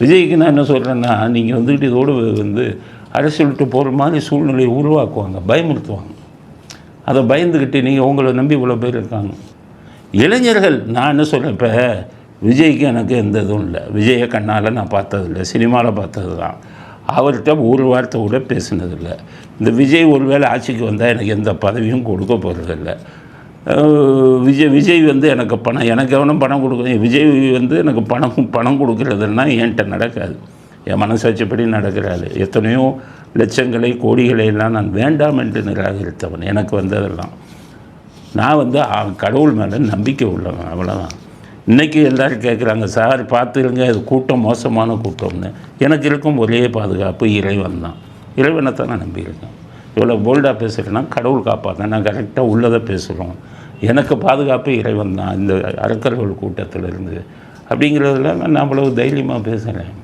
விஜய்க்கு நான் என்ன சொல்கிறேன்னா நீங்கள் வந்துக்கிட்டு இதோடு வந்து அரசு விட்டு போகிற மாதிரி சூழ்நிலையை உருவாக்குவாங்க பயமுறுத்துவாங்க. அதை பயந்துக்கிட்டு நீங்கள் உங்களை நம்பி இவ்வளோ பேர் இருக்காங்க. இளைஞர்கள் நான் என்ன சொல்கிறேன் இப்போ விஜய்க்கு எனக்கு எந்த இதுவும் இல்லை. விஜயை கண்ணால் நான் பார்த்ததில்லை சினிமாவில் பார்த்தது தான். அவர்கிட்ட ஒரு வார்த்தை கூட பேசினதில்லை இந்த விஜய் ஒருவேளை ஆட்சிக்கு வந்தால் எனக்கு எந்த பதவியும் கொடுக்க போகிறதில்ல விஜய் விஜய் வந்து எனக்கு பணம் எனக்கு எவனும் பணம் கொடுக்கணும் விஜய் வந்து எனக்கு பணம் பணம் கொடுக்குறதுன்னா என்கிட்ட நடக்காது. என் மனசாட்சிப்படி நடக்கிறாரு. எத்தனையோ லட்சங்களை கோடிகளை எல்லாம் நான் வேண்டாம் என்று நிராகரித்தவன். எனக்கு வந்ததெல்லாம். நான் வந்து கடவுள் மேலே நம்பிக்கை உள்ளவன். அவ்வளோதான் இன்றைக்கி எல்லோரும் கேட்குறாங்க சார் பார்த்துருங்க இது கூட்டம் மோசமான கூட்டம்னு. எனக்கு இருக்கும் ஒரே பாதுகாப்பு இறைவன் தான். இறைவனை தான் நான் நம்பியிருக்கேன். இவ்வளோ போல்டாக பேசுகிறேன்னா கடவுள் காப்பாற்ற நான் கரெக்டாக உள்ளதை பேசுகிறோம் எனக்கு பாதுகாப்பு இறைவன் தான் இந்த அரக்கர்கள் கூட்டத்தில் இருந்து அப்படிங்கிறதுல நான் அவ்வளவு தைரியமாக பேசுகிறேன்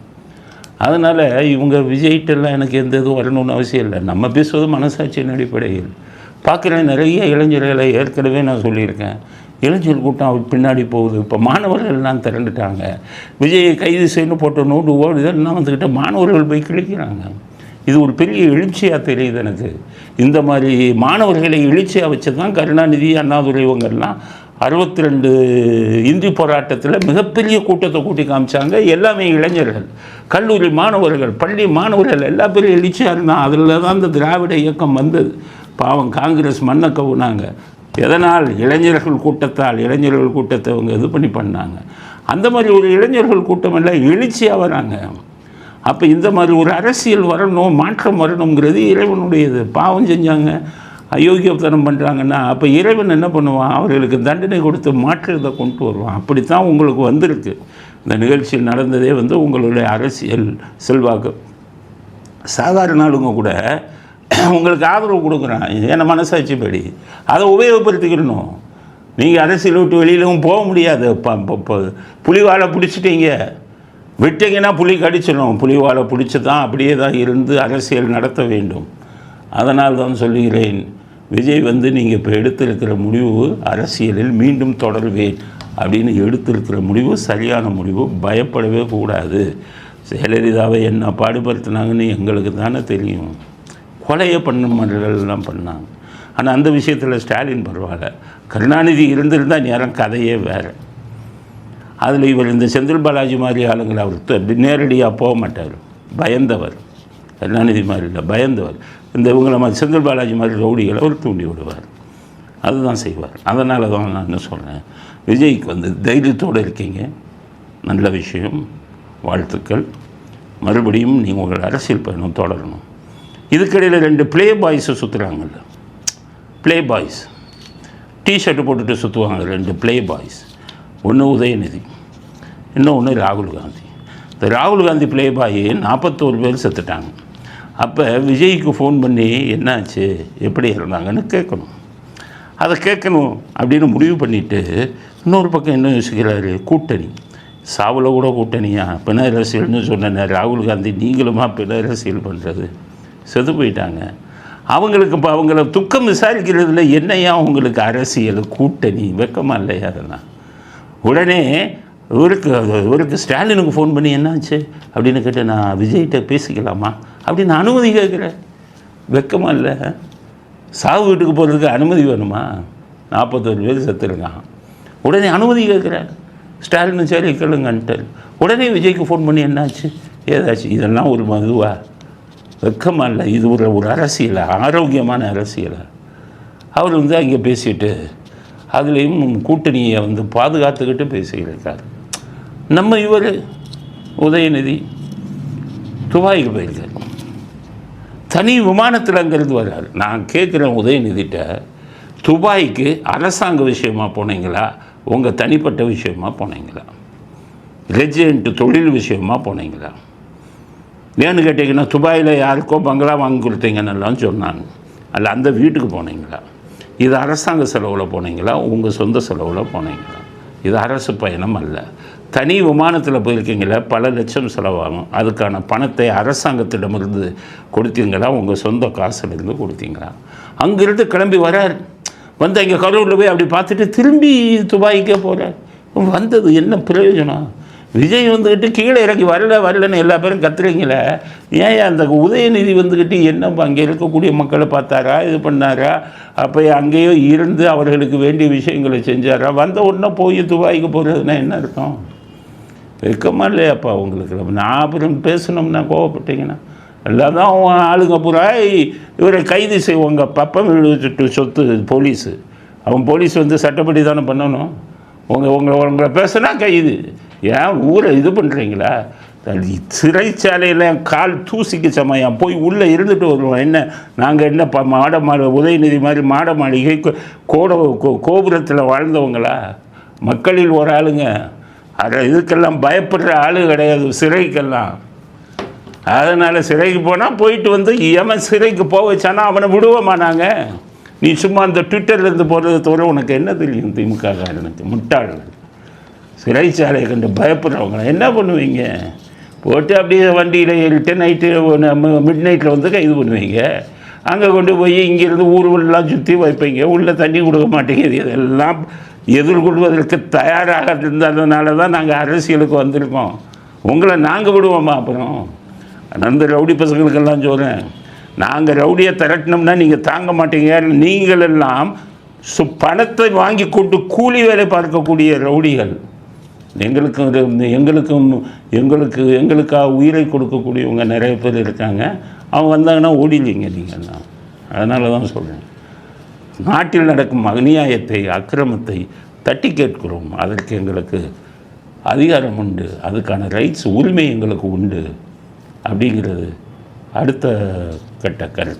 அதனால் இவங்க விஜய்கிட்டலாம் எனக்கு எந்த இதுவும் வரணும்னு அவசியம் இல்லை. நம்ம பேசுவது மனசாட்சியின் அடிப்படையில். பார்க்குறேன் நிறைய இளைஞர்களை ஏற்கனவே நான் சொல்லியிருக்கேன். இளைஞர் கூட்டம் பின்னாடி போகுது. இப்போ மாணவர்கள் எல்லாம் திரண்டுட்டாங்க. விஜயை கைது செய்யணும் போட்ட நோட்டு ஓடு இதெல்லாம் வந்துக்கிட்ட மாணவர்கள் போய் கிழிக்கிறாங்க. இது ஒரு பெரிய எழுச்சியாக தெரியுது எனக்கு. இந்த மாதிரி மாணவர்களை எழுச்சியாக வச்சு தான் கருணாநிதி அண்ணாதுரை இவங்கெல்லாம் அறுபத்தி ரெண்டு இந்தி போராட்டத்தில் மிகப்பெரிய கூட்டத்தை கூட்டி காமிச்சாங்க. எல்லாமே இளைஞர்கள் கல்லூரி மாணவர்கள் பள்ளி மாணவர்கள் எல்லா பேரும் எழுச்சியாக இருந்தான் அதில் தான் இந்த திராவிட இயக்கம் வந்தது. பாவம் காங்கிரஸ் மண்ணை கவுனாங்க. எதனால்? இளைஞர்கள் கூட்டத்தால் இளைஞர்கள் கூட்டத்தை அவங்க இது பண்ணி பண்ணாங்க. அந்த மாதிரி ஒரு இளைஞர்கள் கூட்டம் எல்லாம் எழுச்சியாக வராங்க. அப்போ இந்த மாதிரி ஒரு அரசியல் வரணும் மாற்றம் வரணுங்கிறது இறைவனுடையது. பாவம் செஞ்சாங்க அயோக்கியத்தனம் பண்ணுறாங்கன்னா அப்போ இறைவன் என்ன பண்ணுவான்? அவர்களுக்கு தண்டனை கொடுத்து மாற்றத்தை கொண்டு வருவான். அப்படித்தான் உங்களுக்கு வந்திருக்கு. இந்த நிகழ்ச்சியில் நடந்ததே வந்து உங்களுடைய அரசியல் செல்வாக்கு. சாதாரண ஆளுங்க கூட உங்களுக்கு ஆதரவு கொடுக்குறான். என்ன மனசாட்சி படி? அதை உபயோகப்படுத்திக்கிடணும் நீங்கள் அரசியல் விட்டு வெளியிலவும் போக முடியாது. ப- ப- ப- புலிவாலை பிடிச்சிட்டீங்க. விட்டீங்கன்னா புலி கடிச்சிடும். புலிவாலை பிடிச்சி தான் அப்படியே தான் இருந்து அரசியல் நடத்த வேண்டும். அதனால் தான் சொல்லுகிறேன் விஜய் வந்து நீங்கள் இப்போ எடுத்திருக்கிற முடிவு அரசியலில் மீண்டும் தொடர்வேன் அப்படின்னு எடுத்திருக்கிற முடிவு சரியான முடிவு பயப்படவே கூடாது. ஜெயலலிதாவை என்ன பாடுபடுத்தினாங்கன்னு எங்களுக்கு தானே தெரியும். கொலையை பண்ண மாதிரிலாம் பண்ணாங்க. ஆனால் அந்த விஷயத்தில் ஸ்டாலின் பரவாயில்ல. கருணாநிதி இருந்திருந்தால் நேரம் கதையே வேறு. அதில் இவர் இந்த செந்தில் பாலாஜி மாதிரி ஆளுங்களை அவர் த- நேரடியாக போக மாட்டார். பயந்தவர். கருணாநிதி மாதிரி இல்லை பயந்தவர். இந்த இவங்கள மாதிரி செந்தில் பாலாஜி மாதிரி ரவுடிகளை அவர் தூண்டி விடுவார். அதுதான் செய்வார். அதனால தான் நான் என்ன சொல்கிறேன் விஜய்க்கு வந்து தைரியத்தோடு இருக்கீங்க. நல்ல விஷயம். வாழ்த்துக்கள். மறுபடியும் நீங்கள் உங்கள் அரசியல் பயணம் தொடரணும். இதுக்கிடையில் ரெண்டு ப்ளே பாய்ஸை சுற்றுறாங்கல்ல ப்ளே பாய்ஸ் டிஷர்ட்டு போட்டுட்டு சுற்றுவாங்க ரெண்டு ப்ளே பாய்ஸ் ஒன்று உதயநிதி இன்னொன்று ராகுல் காந்தி. இந்த ராகுல் காந்தி ப்ளே பாய் நாற்பத்தோரு பேர் செத்துட்டாங்க. அப்போ விஜய்க்கு ஃபோன் பண்ணி என்னாச்சு எப்படி இருந்தாங்கன்னு கேட்கணும். அதை கேட்கணும் அப்படின்னு முடிவு பண்ணிவிட்டு இன்னொரு பக்கம் என்ன யோசிக்கிறாரு கூட்டணி. சாவில் கூட கூட்டணியா? பிணை அரசியல்னு சொன்ன ராகுல் காந்தி நீங்களுமா பிணை அரசியல் பண்ணுறது செத்து போயிட்டாங்க. அவங்களுக்கு இப்போ அவங்கள துக்கம் விசாரிக்கிறதுல என்னையா அவங்களுக்கு அரசியல் கூட்டணி வெக்கமாக இல்லையா அதெல்லாம்? உடனே இவருக்கு இவருக்கு ஸ்டாலினுக்கு ஃபோன் பண்ணி என்னாச்சு? அப்படின்னு கேட்டு நான் விஜய்கிட்ட பேசிக்கலாமா? அப்படின்னு அனுமதி கேட்குறேன். வெக்கமாக இல்லை. சாவு வீட்டுக்கு போகிறதுக்கு அனுமதி வேணுமா? நாற்பத்தோரு பேர் செத்துருக்கான். உடனே அனுமதி கேட்குறேன். ஸ்டாலின் சரி கேளுங்கன்ட்டு. உடனே விஜய்க்கு ஃபோன் பண்ணி என்னாச்சு? ஏதாச்சு இதெல்லாம் ஒரு மதுவா? வெக்கமாக இல்லை. இது ஒரு ஒரு அரசியல்? ஆரோக்கியமான அரசியலை? அவர் வந்து அங்கே பேசிட்டு அதுலேயும் கூட்டணியை வந்து பாதுகாத்துக்கிட்டு பேசியிருக்கார். நம்ம இவர் உதயநிதி துபாய்க்கு போயிருக்கார். தனி விமானத்தில் அங்கேருந்து வர்றார். நான் கேட்குறேன் உதயநிதிட்ட துபாய்க்கு அரசாங்க விஷயமா போனீங்களா? உங்கள் தனிப்பட்ட விஷயமா போனீங்களா? ரெஜிடென்ட் தொழில் விஷயமா போனீங்களா? ஏன்னு கேட்டிங்கன்னா துபாயில் யாருக்கோ பங்களா வாங்கி கொடுத்தீங்கன்னெல்லாம் சொன்னாங்க. அல்ல அந்த வீட்டுக்கு போனீங்களா? இது அரசாங்க செலவில் போனீங்களா? உங்கள் சொந்த செலவில் போனீங்களா? இது அரசு பயணம் அல்ல. தனி விமானத்தில் போயிருக்கீங்களா? பல லட்சம் செலவாகும். அதுக்கான பணத்தை அரசாங்கத்திடமிருந்து கொடுத்தீங்களா? உங்கள் சொந்த காசுலேருந்து கொடுத்தீங்களா? அங்கிருந்து கிளம்பி வரார். வந்து இங்கே கரூரில் போய் அப்படி பார்த்துட்டு திரும்பி துபாய்க்கே போகிறார் வந்தது என்ன பிரயோஜனம்? விஜய் வந்துக்கிட்டு கீழே இறக்கி வரல வரலன்னு எல்லா பேரும் கத்துறீங்களே? ஏன் அந்த உதயநிதி வந்துக்கிட்டு என்ன அங்கே இருக்கக்கூடிய மக்களை பார்த்தாரா இது பண்ணாரா? அப்போ அங்கேயோ இருந்து அவர்களுக்கு வேண்டிய விஷயங்களை செஞ்சாரா? வந்த உடனே போய் துபாய்க்கு போகிறதுனா என்ன அர்த்தம்? வெக்கமா இல்லையாப்பா உங்களுக்கு? நான் அப்புறம் பேசணும்னா கோவப்பட்டீங்கன்னா. எல்லாம் தான் ஆளுங்க பூரா இவரை கைது செய்வாங்க பப்பம் விழுச்சுட்டு சொத்து போலீஸு. அவன் போலீஸ் வந்து சட்டப்படி தானே பண்ணணும். உங்கள் உங்களை உங்களை பேசுனா கைது. ஏன் ஊரை இது பண்ணுறீங்களா சிறைச்சாலையில் கால் தூசிக்கு சமயம். போய் உள்ளே இருந்துட்டு வருவோம். என்ன நாங்கள் என்ன ப மாட மாடு உதயநிதி மாதிரி மாட மாளிகை கோ- கோட கோ- கோபுரத்தில் வாழ்ந்தவங்களா? மக்களில் ஒரு ஆளுங்க. அதை இதுக்கெல்லாம் பயப்படுற ஆளு கிடையாது. சிறைக்கெல்லாம். அதனால் சிறைக்கு போனால் போயிட்டு வந்து எவன் சிறைக்கு போக வச்சானா அவனை விடுவோமா நாங்கள் நீ சும்மா அந்த ட்விட்டர்லேருந்து போகிறத தவிர உனக்கு என்ன தெரியும்? திமுக காரனுக்கு முட்டாள் சிறைச்சாலையை கண்டு பயப்படுறவங்க என்ன பண்ணுவீங்க? போட்டு அப்படியே வண்டியில் ஏறிட்டு நைட்டு மிட் நைட்டில் வந்து கைது பண்ணுவீங்க. அங்கே கொண்டு போய் இங்கேருந்து ஊர் உள்ளெல்லாம் சுற்றி வைப்பீங்க. உள்ளே தண்ணி கொடுக்க மாட்டேங்குது. இதெல்லாம் எதிர்கொள்வதற்கு தயாராக இருந்ததுனால தான் நாங்கள் அரசியலுக்கு வந்திருக்கோம். உங்களை நாங்கள் விடுவோமா அப்புறம்? அந்த ரவுடி பசங்களுக்கெல்லாம் சொல்கிறேன் நாங்கள் ரவுடியை திரட்டினோம்னா நீங்கள் தாங்க மாட்டீங்க. நீங்களெல்லாம் சு பணத்தை வாங்கி கொண்டு கூலி வேலை பார்க்கக்கூடிய ரவுடிகள். எங்களுக்கும் இது- எங்களுக்கும் எங்களுக்கு எங்களுக்காக உயிரை கொடுக்கக்கூடியவங்க நிறைய பேர் இருக்காங்க. அவங்க வந்தாங்கன்னா ஓடிலிங்க நீங்கள்லாம் அதனால தான் சொல்கிறேன் நாட்டில் நடக்கும் அநியாயத்தை அக்கிரமத்தை தட்டி கேட்கிறோம். அதற்கு எங்களுக்கு அதிகாரம் உண்டு. அதுக்கான ரைட்ஸ் உரிமை எங்களுக்கு உண்டு. அப்படிங்கிறது அடுத்த கட்ட கருத்து.